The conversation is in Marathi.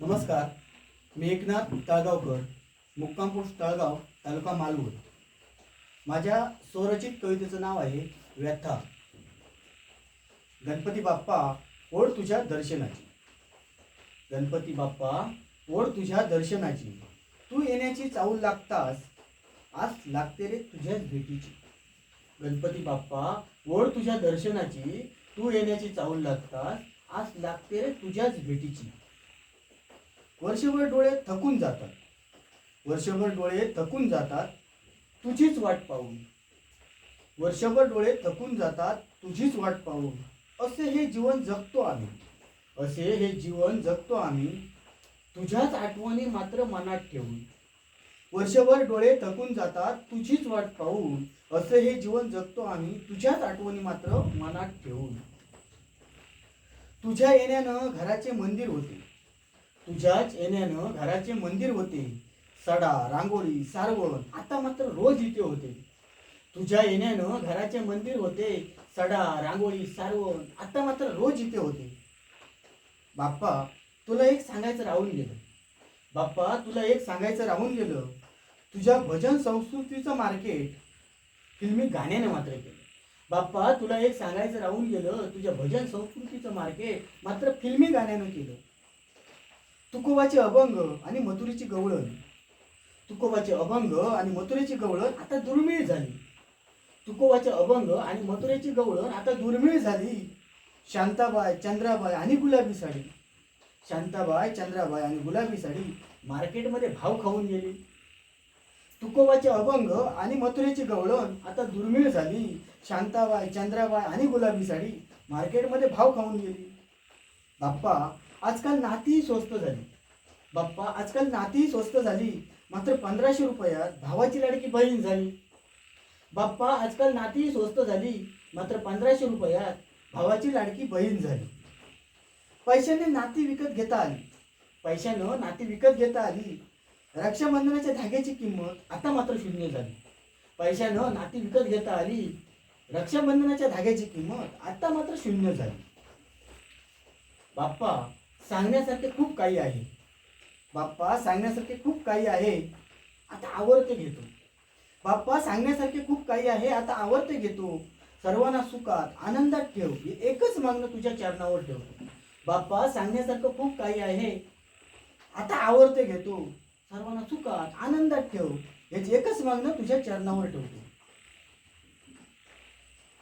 नमस्कार मी एकनाथ तळगावकर मुक्काम पोस्ट तळगाव तालुका मालवण. माझ्या स्वरचित कवितेचं नाव आहे व्यथा. गणपती बाप्पा ओढ तुझ्या दर्शनाची. गणपती बाप्पा ओढ तुझ्या दर्शनाची. तू येण्याची चाऊल लागतास आज लागते रे तुझ्याच भेटीची. गणपती बाप्पा ओढ तुझ्या दर्शनाची. तू येण्याची चाऊल लागतास आज लागते रे तुझ्याच भेटीची. वर्षभर डोळे थकून जातात. वर्षभर डोळे थकून जातात तुझीच वाट पाहून. वर्षभर डोळे थकून जातात तुझीच वाट पाहून. असे हे जीवन जगतो आम्ही. असे हे जीवन जगतो आम्ही. तुझ्याच आठवणी मात्र मनात ठेवून. वर्षभर डोळे थकून जातात तुझीच वाट पाहून. असे हे जीवन जगतो आम्ही. तुझ्याच आठवणी मात्र मनात ठेवून. तुझ्या येण्यानं घराचे मंदिर होते. तुझ्याच येण्यानं घराचे मंदिर होते. सडा रांगोळी सारवण आता मात्र रोज इथे होते. तुझ्या येण्यानं घराचे मंदिर होते. सडा रांगोळी सारवण आता मात्र रोज इथे होते. बाप्पा तुला एक सांगायचं राहून गेलं. बाप्पा तुला एक सांगायचं राहून गेलं. तुझ्या भजन संस्कृतीचं मार्केट फिल्मी गाण्याने मात्र केलं. बाप्पा तुला एक सांगायचं राहून गेलं. तुझ्या भजन संस्कृतीचं मार्केट मात्र फिल्मी गाण्यानं केलं. तुकोबाचे अभंग आणि मथुरेची गवळण. तुकोबाचे अभंग आणि मथुरेची गवळण आता दुर्मिळ झाली. तुकोबाचे अभंग आणि मथुरेची गवळण आता दुर्मिळ झाली. शांताबाई चंद्राबाई आणि गुलाबी साडी. शांताबाई चंद्राबाई आणि गुलाबी साडी मार्केटमध्ये भाव खाऊन गेली. तुकोबाचे अभंग आणि मथुरेची गवळण आता दुर्मिळ झाली. शांताबाई चंद्राबाई आणि गुलाबी साडी मार्केटमध्ये भाव खाऊन गेली. बाप्पा आजकाल नातीही स्वस्त झाली. बाप्पा आजकाल नातीही स्वस्त झाली. मात्र पंधराशे रुपयात भावाची लाडकी बहीण झाली. बाप्पा आजकाल नातीही स्वस्त झाली. मात्र पंधराशे रुपयात भावाची लाडकी बहीण झाली. पैशाने नाती विकत घेता आली. पैशानं नाती विकत घेता आली. रक्षाबंधनाच्या धाग्याची किंमत आता मात्र शून्य झाली. पैशानं नाती विकत घेता आली. रक्षाबंधनाच्या धाग्याची किंमत आता मात्र शून्य झाली. बाप्पा सांगण्यासारखे खूप काही आहे. बाप्पा सांगण्यासारखे खूप काही आहे. आता आवर्त घेतो. बाप्पा सांगण्यासारखे खूप काही आहे आता आवर्त घेतो. सर्वांना सुखात आनंदात ठेव. हे एकच मागणं तुझ्या चरणावर ठेवतो बाप्पा सांगण्यासारखं खूप काही आहे. आता आवर्त घेतो. सर्वांना सुखात आनंदात ठेव. याची एकच मागणं तुझ्या चरणावर ठेवतो.